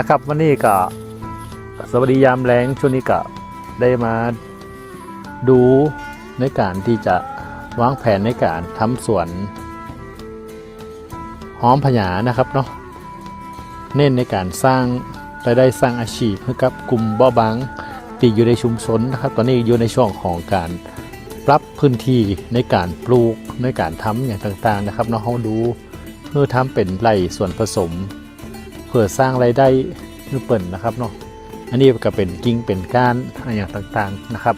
นะครับ วันนี้ก็สวัสดียามแรงช่วงนี้ก็ได้มาดูในการที่จะวางแผนในการทำสวนหอมผยานะครับเนาะเน้นในการสร้างรายได้สร้างอาชีพให้กับกลุ่มเบาบางที่อยู่ในชุมชนนะครับ ตอนนี้อยู่ในช่วงของการปรับพื้นที่ในการปลูกในการทำอย่างต่างๆนะครับเนาะเขาดูเพื่อทำเป็นไร่ส่วนผสม เพื่อสร้างรายได้นึกเปิ่นะครับเนาะอันนี้ก็เป็นกิ่งเป็นก้านอะไรอย่างต่างๆนะครับ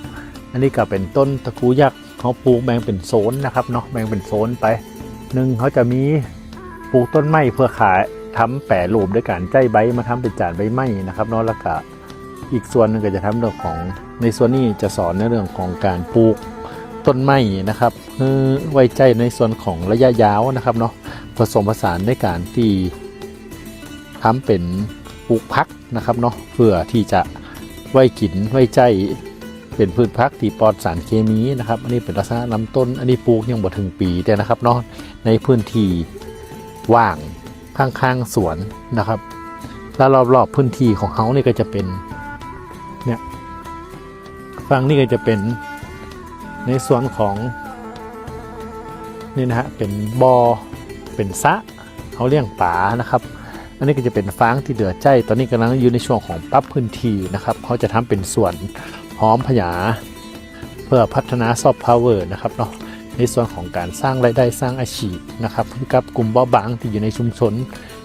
อันนี้ก็เป็นต้นตะกูยักษ์เขาปลูกแบ่งเป็นโซนนะครับเนาะแบ่งเป็นโซนไปหนึ่งเขาจะมีปลูกต้นไม้เพื่อขายทำแปรรูปด้วยการใจใบมาทำเป็นจานใบไม้นะครับเนาะแล้วก็อีกส่วนหนึงก็จะทำเรื่องของในส่วนนี้จะสอนในเรื่องของการปลูกต้นไม้นะครับไว้ใจในส่วนของระยะยาวนะครับเนาะผสมผสานในการที่ ทำเป็นปลูกพักนะครับเนาะเพื่อที่จะไว้กินไว้ใจเป็นพืชพักที่ปลอดสารเคมีนะครับ อันนี้เป็นลักษณะลำต้น อันนี้ปลูกยังบ่ถึงปีแต่นะครับเนาะในพื้นที่ว่างข้างๆสวนนะครับ แล้วรอบๆพื้นที่ของเขานี่ก็จะเป็นเนี่ยฝั่งนี่ก็จะเป็นในส่วนของนี่นะฮะเป็นบอ่อเป็นสะเขาเลี้ยงปลานะครับ อันนี้ก็จะเป็นฟางที่เดือดใจ ตอนนี้กำลังอยู่ในช่วงของปรับพื้นที่นะครับเขาจะทำเป็นส่วนพร้อมพยา เพื่อพัฒนาซอฟต์พาวเวอร์นะครับเนาะในส่วนของการสร้างรายได้สร้างอาชีพนะครับกับกลุ่มเบาบางที่อยู่ในชุมชน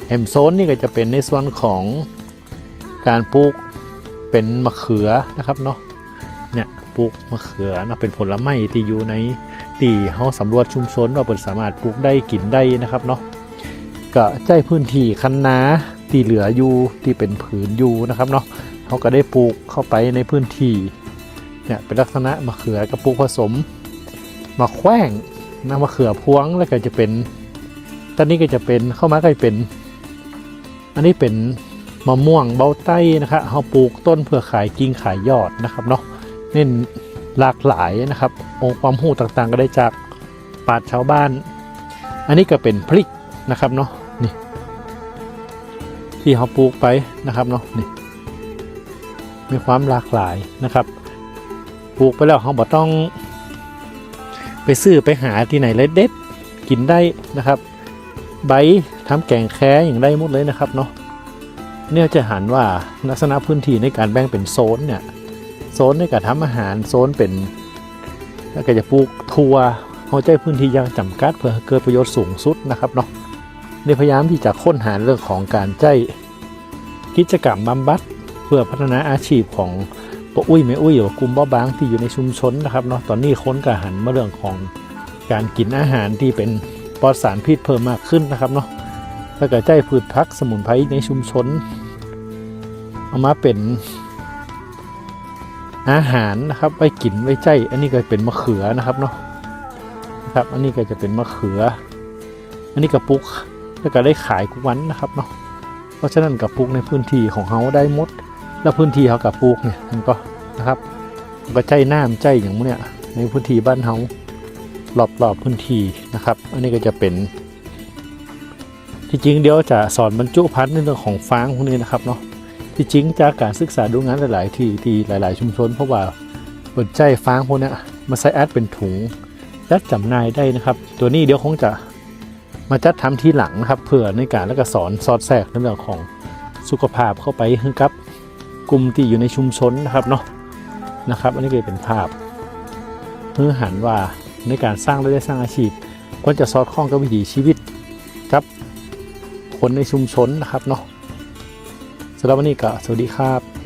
แฮมโซนนี่ก็จะเป็นในส่วนของการปลูกเป็นมะเขือนะครับเนาะเนี่ยปลูกมะเขือเนะเป็นผลไม้ที่อยู่ในที่เขาสำรวจชุมชนว่าเปิดสามารถปลูกได้กินได้นะครับเนาะ ก็ใจพื้นที่คันนาที่เหลืออยู่ที่เป็นผืนอยู่นะครับเนาะเขาก็ได้ปลูกเข้าไปในพื้นที่เนี่ยเป็นลักษณะมะเขือกับปลูกผสมมะแขว้งนะมะเขือพวงแล้วก็จะเป็นตอนนี้ก็จะเป็นเข้ามาก็จะเป็น อันนี้เป็นมะม่วงเบาไต้นะครับเขาปลูกต้นเพื่อขายกิ่งขายยอดนะครับเนาะเน้นหลากหลายนะครับ องค์ความรู้ต่างๆ ก็ได้จากปาชญ์ชาวบ้าน อันนี้ก็เป็นพริกนะครับเนาะ ที่เขาปลูกไปนะครับเนาะนี่มีความหลากหลายนะครับปลูกไปแล้วเขาบอกต้องไปซื้อไปหาที่ไหนเลยเด็ดกินได้นะครับ ใบทำแกงแค่อย่างได้หมดเลยนะครับเนาะเนี่ยจะหันว่าลักษณะพื้นที่ในการแบ่งเป็นโซนเนี่ยโซนในการทำอาหารโซนเป็นแล้วก็จะปลูกทัวเขาใจพื้นที่ยังจำกัดเพื่อเกิดประโยชน์สูงสุดนะครับเนาะ ในพยายามที่จะค้นหาเรื่องของการใจกิจกรรมบำบัดเพื่อพัฒนาอาชีพของปะอุ้ยแม่อุ้ยหรือกลุ่มเบาบางที่อยู่ในชุมชนนะครับเนาะตอนนี้ค้นกระหันมาเรื่องของการกินอาหารที่เป็นปลอดสารพิษเพิ่มมากขึ้นนะครับเนาะแล้วก็ใจพืชพักสมุนไพรในชุมชน เอามาเป็นอาหารนะครับไว้กินไว้ใจ อันนี้ก็เป็นมะเขือนะครับเนาะนะครับ อันนี้ก็จะเป็นมะเขือ อันนี้กระปุก แล้วก็ได้ขายทุกวันนะครับเนาะเพราะฉะนั้นกระปุกในพื้นที่ของเขาได้หมด แล้วพื้นที่เขากระปุกเนี่ยมันก็นะครับมันก็ใจน้ำใจอย่างเนี้ยในพื้นที่บ้านเขารอบๆพื้นที่นะครับ อันนี้ก็จะเป็นที่จริงเดี๋ยวจะสอนบรรจุพันธุ์ในเรื่องของฟางพวกนี้นะครับเนาะที่จริงจากการศึกษาดูงานหลาย ๆ ที่ที่หลาย ๆ ชุมชน เพราะว่าเปิดใจฟางพวกเนี้ยมาใส่แอดเป็นถุงจัดจำหน่ายได้นะครับ ตัวนี้เดี๋ยวคงจะ มาจัดทำทีหลังนะครับเพื่อในการแล้วก็สอนสอดแทรกในเรื่องของสุขภาพเข้าไปให้กับกลุ่มที่อยู่ในชุมชนนะครับเนาะนะครับ อันนี้ก็เป็นภาพเพื่อหันว่าในการสร้างรายได้สร้างอาชีพควรจะสอดคล้องกับวิถีชีวิตครับ คนในชุมชนนะครับเนาะสำหรับวันนี้ก็สวัสดีครับ